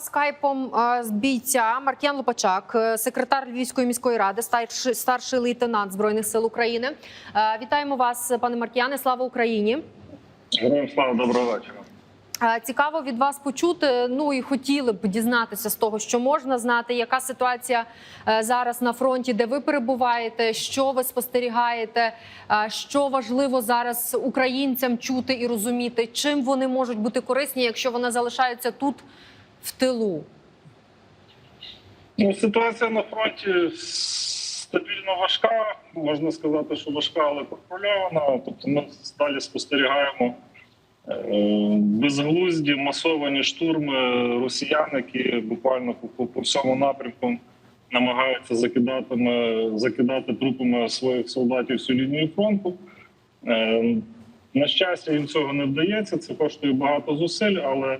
скайпом е, з бійця Маркіян Лопачак, е, секретар Львівської міської ради, старший, старший лейтенант збройних сил України. Е, Вітаємо вас, пане Маркіяне. Слава Україні! Героям слава доброго вечора. Цікаво від вас почути. Ну і хотіли б дізнатися з того, що можна знати, яка ситуація зараз на фронті, де ви перебуваєте, що ви спостерігаєте, що важливо зараз українцям чути і розуміти, чим вони можуть бути корисні, якщо вони залишаються тут в тилу. Ну, ситуація на фронті стабільно важка. Можна сказати, що важка, але контрольована. Тобто ми далі спостерігаємо е, безглузді масовані штурми росіян, які буквально по, по, всьому напрямку намагаються закидати, закидати трупами своїх солдатів всю лінію фронту. Е, На щастя, їм цього не вдається. Це коштує багато зусиль, але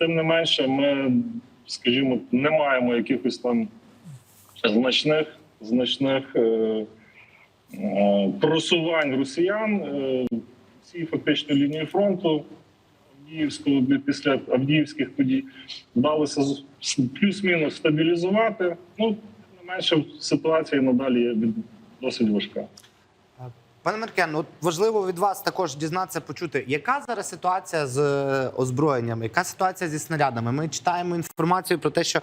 тим не менше, ми, скажімо, не маємо якихось там значних значних е, е, просувань росіян е, всій фактично лінії фронту Авдіївського після Авдіївських подій вдалося плюс-мінус стабілізувати. Ну тим не менше ситуація надалі є досить важка. Пане Маркен, от важливо від вас також дізнатися, почути, яка зараз ситуація з е, озброєнням, яка ситуація зі снарядами. Ми читаємо інформацію про те, що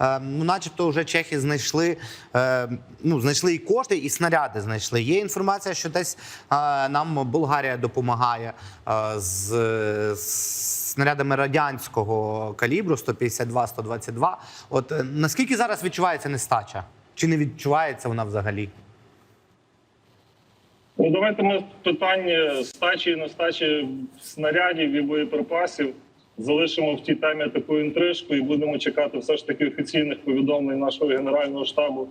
е, ну, начебто, вже чехи знайшли е, ну, знайшли і кошти, і снаряди знайшли. Є інформація, що десь нам Болгарія допомагає з, снарядами радянського калібру 152-122. От наскільки зараз відчувається нестача? Чи не відчувається вона взагалі? Ну, давайте ми питання стачі і нестачі снарядів і боєприпасів залишимо в тій темі таку інтрижку і будемо чекати все ж таки офіційних повідомлень нашого генерального штабу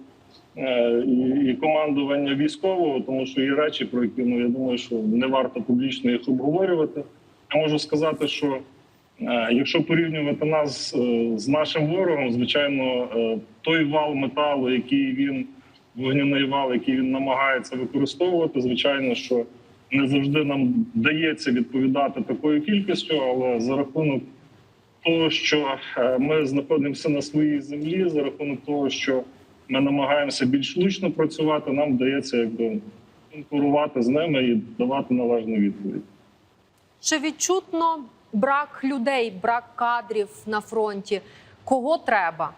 е, і, командування військового, тому що є речі, про які ну я думаю, що не варто публічно їх обговорювати. Я можу сказати, що е, якщо порівнювати нас е, з нашим ворогом, звичайно, той вал металу, який він вогняний вал, який він намагається використовувати. Звичайно, що не завжди нам вдається відповідати такою кількістю, але за рахунок того, що е, ми знаходимося на своїй землі, за рахунок того, що ми намагаємося більш влучно працювати, нам вдається якби конкурувати з ними і давати належну відповідь. Чи відчутно брак людей, брак кадрів на фронті? Кого треба?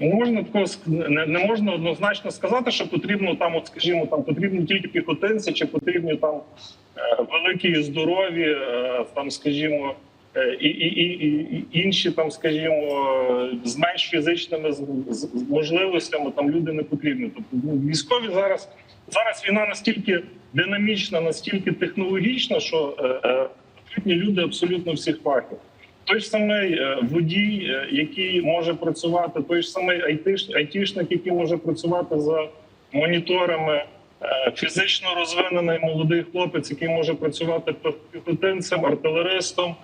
Можна не, не можна однозначно сказати, що потрібно там, от скажімо, там потрібні тільки піхотинці, чи потрібні там е, великі здорові, е, там, скажімо, е, і, і, і, і інші там, скажімо, з менш фізичними з, можливостями там люди не потрібні. Тобто ну, військові зараз зараз війна настільки динамічна, настільки технологічна, що е, потрібні люди абсолютно всіх фахів той ж самий е, водій, е, який може працювати, той ж самий айтиш, айтішник, який може працювати за моніторами, е, фізично розвинений молодий хлопець, який може працювати піхотинцем, артилеристом,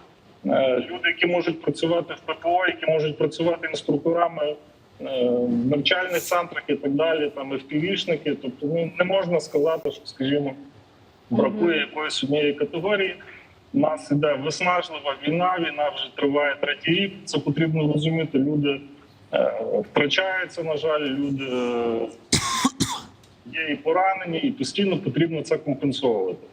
люди, які можуть працювати в ППО, які можуть працювати інструкторами в навчальних центрах і так далі, там і впівішники. Тобто, ну не можна сказати, що, скажімо, бракує якоїсь однієї категорії. У нас іде виснажлива війна. Війна вже триває третій рік. Це потрібно розуміти. Люди е, втрачаються. На жаль, люди є і поранені, і постійно потрібно це компенсовувати.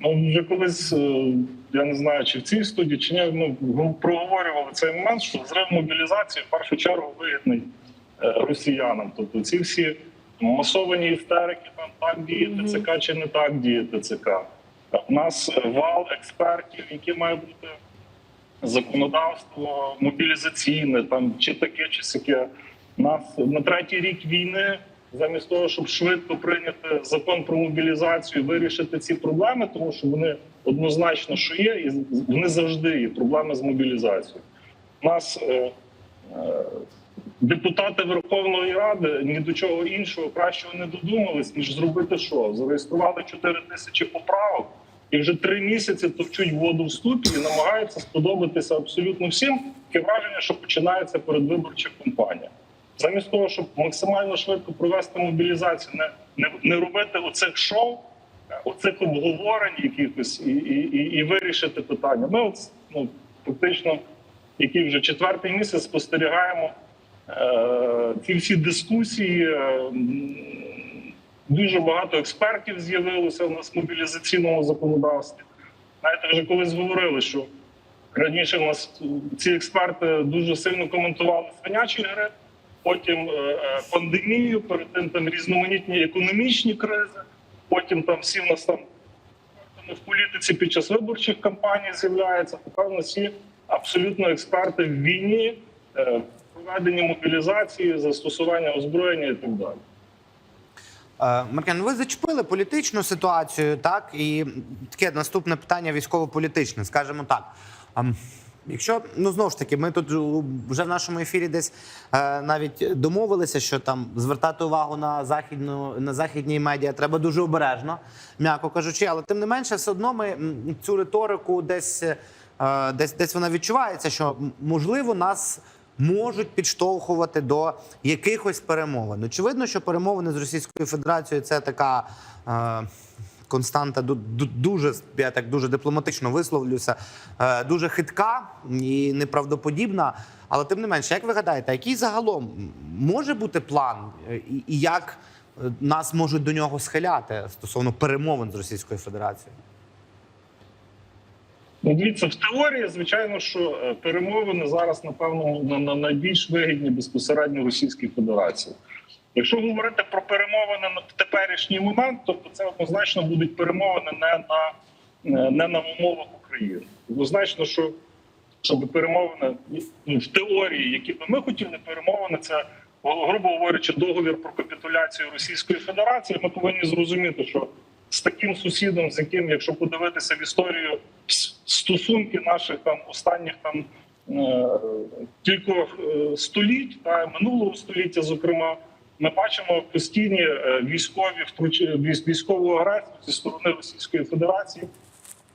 Ну вже колись е, я не знаю, чи в цій студії, чи ні, ну проговорювали цей момент, що зрив мобілізації в першу чергу вигідний е, росіянам. Тобто ці всі масовані істерики, там так діє ТЦК чи не так діє ТЦК. У нас вал експертів, які має бути законодавство мобілізаційне, там чи таке, чи сяке. Нас на третій рік війни, замість того, щоб швидко прийняти закон про мобілізацію, вирішити ці проблеми, тому що вони однозначно що є, і вони завжди є проблеми з мобілізацією. У нас е, е, депутати Верховної Ради ні до чого іншого кращого не додумались, ніж зробити що? Зареєстрували 4 тисячі поправок і вже три місяці товчуть воду в ступі і намагаються сподобатися абсолютно всім. Таке враження, що починається передвиборча кампанія. Замість того, щоб максимально швидко провести мобілізацію, не, не, не робити оцих шоу, оцих обговорень якихось і, і, і, і вирішити питання. Ми от, ну, фактично який вже четвертий місяць спостерігаємо ці всі дискусії. е, Дуже багато експертів з'явилося в нас в мобілізаційному законодавстві. Знаєте, вже колись говорили, що раніше в нас ці експерти дуже сильно коментували свинячі гри, потім е, е, пандемію, перед тим там різноманітні економічні кризи, потім там всі в нас там в політиці під час виборчих кампаній з'являються. Тепер у нас є абсолютно експерти в війні, проведенні мобілізації, застосування озброєння і так далі. Е, Маркен, ви зачепили політичну ситуацію, так і таке наступне питання військово-політичне, скажімо так. Якщо ну знову ж таки, ми тут вже в нашому ефірі десь е, навіть домовилися, що там звертати увагу на західну на західні медіа треба дуже обережно, м'яко кажучи, але тим не менше, все одно ми цю риторику десь, е, десь десь вона відчувається, що можливо нас можуть підштовхувати до якихось перемовин. Очевидно, що перемовини з Російською Федерацією це така. Е, Константа ду- ду- дуже я так дуже дипломатично висловлюся, е, дуже хитка і неправдоподібна. Але тим не менше, як ви гадаєте, який загалом може бути план, е, і, і як е, нас можуть до нього схиляти стосовно перемовин з Російською Федерацією? Ну, дивіться, в теорії, звичайно, що е, перемовини зараз, напевно, на, на найбільш вигідні безпосередньо Російській Федерації. Якщо говорити про перемовини на теперішній момент, тобто це однозначно будуть перемовини не на, е, не на умовах України. Однозначно, що щоб перемовини ну, в теорії, які би ми хотіли перемовини, це грубо говорячи, договір про капітуляцію Російської Федерації. Ми повинні зрозуміти, що з таким сусідом, з яким, якщо подивитися в історію стосунки наших там останніх там е, кількох е, століть та минулого століття, зокрема, ми бачимо постійні е, військові військову агресію зі сторони Російської Федерації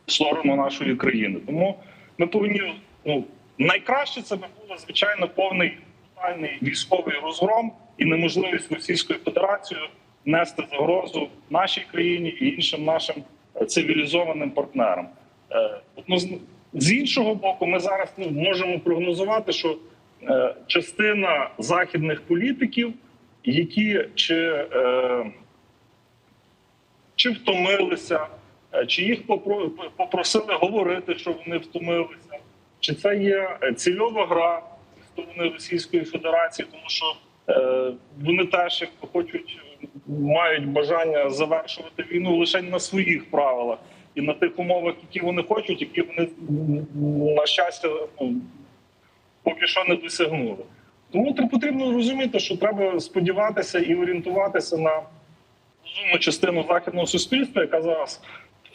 в сторону нашої країни. Тому ми повинні ну найкраще це би було звичайно повний тотальний військовий розгром і неможливість Російської Федерації нести загрозу нашій країні і іншим нашим цивілізованим партнерам. Е, З іншого боку, ми зараз ну, можемо прогнозувати, що е, частина західних політиків, які чи е, чи втомилися, чи їх попросили говорити, що вони втомилися, чи це є цільова гра сторони Російської Федерації, тому що вони теж як хочуть, мають бажання завершувати війну лише на своїх правилах і на тих умовах, які вони хочуть, які вони на щастя ну, поки що не досягнули. Тому потрібно розуміти, що треба сподіватися і орієнтуватися на розумну частину західного суспільства, яка зараз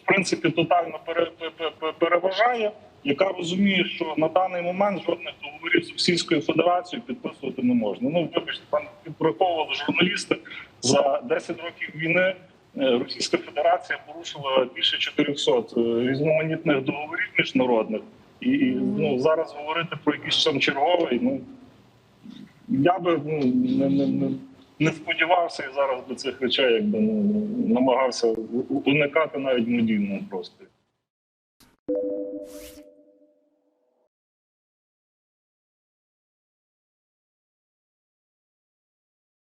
в принципі тотально пере- пе- пе- переважає, яка розуміє, що на даний момент жодних договорів з Російською Федерацією підписувати не можна. Ну вибачте, там підраховували журналісти за 10 років війни. Е, Російська Федерація порушила більше 400 е, різноманітних договорів міжнародних, і ну зараз говорити про якийсь там черговий. Ну я би ну, не, не, не, сподівався і зараз до цих речей, якби ну, намагався уникати навіть в медійному просторі.